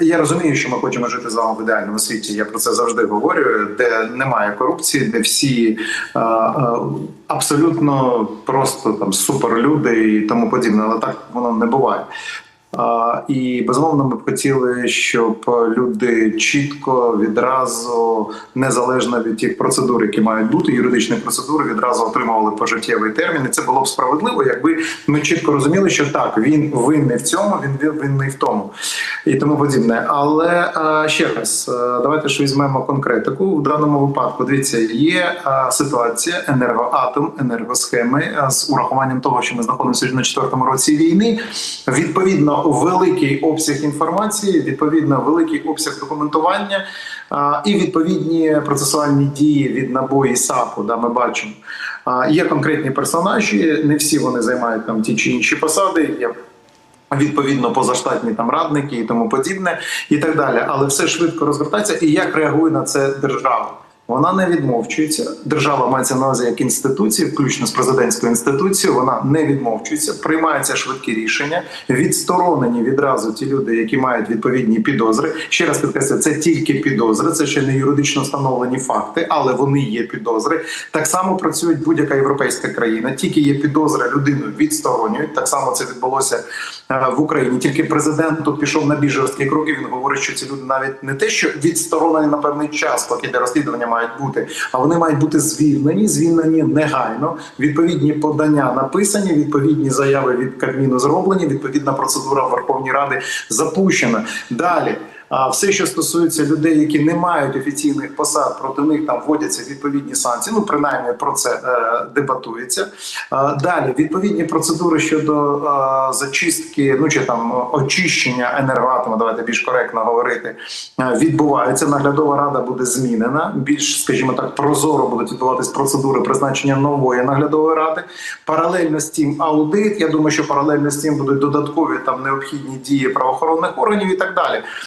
Я розумію, що ми хочемо жити з вами в ідеальному світі. Я про це завжди говорю, де немає корупції, де всі е, е, абсолютно просто там суперлюди і тому подібне, але так воно не буває. І безумовно, ми б хотіли, щоб люди чітко відразу, незалежно від тих процедур, які мають бути, юридичних процедур, відразу отримували пожиттєвий термін. І це було б справедливо, якби ми чітко розуміли, що так він винний в цьому, він винний в тому і тому подібне. Але ще раз, давайте ж візьмемо конкретику в даному випадку. Дивіться, є ситуація енергоатом, енергосхеми з урахуванням того, що ми знаходимося на четвертому році війни. Відповідно, великий обсяг інформації, відповідно, великий обсяг документування і відповідні процесуальні дії від НАБУ і САПу. Да, ми бачимо. Є конкретні персонажі, не всі вони займають там ті чи інші посади. Є Відповідно, позаштатні там радники і тому подібне, і так далі. Але все швидко розгортається. І як реагує на це держава? Вона не відмовчується. Держава мається на увазі як інституція, включно з президентською інституцією. Вона не відмовчується, приймаються швидкі рішення. Відсторонені відразу ті люди, які мають відповідні підозри. Ще раз підкреслю, це тільки підозри, це ще не юридично встановлені факти, але вони є підозри. Так само працює будь-яка європейська країна. Тільки є підозра, людину відсторонюють. Так само це відбулося е, в Україні. Тільки президент тут пішов на більш жорсткі кроки. Він говорить, що ці люди навіть не те, що відсторонені на певний час, поки для розслідування мають бути, а вони мають бути звільнені, звільнені негайно. Відповідні подання написані, відповідні заяви від Кабміну зроблені. Відповідна процедура Верховної Ради запущена. Далі. А все, що стосується людей, які не мають офіційних посад, проти них там вводяться відповідні санкції. Ну принаймні про це е, дебатується. Е, далі відповідні процедури щодо е, зачистки, ну чи там очищення енергоатому, давайте більш коректно говорити, е, відбуваються. Наглядова рада буде змінена. Більш, скажімо так, прозоро будуть відбуватись процедури призначення нової наглядової ради. Паралельно з тим аудит. Я думаю, що паралельно з тим будуть додаткові там необхідні дії правоохоронних органів і так далі.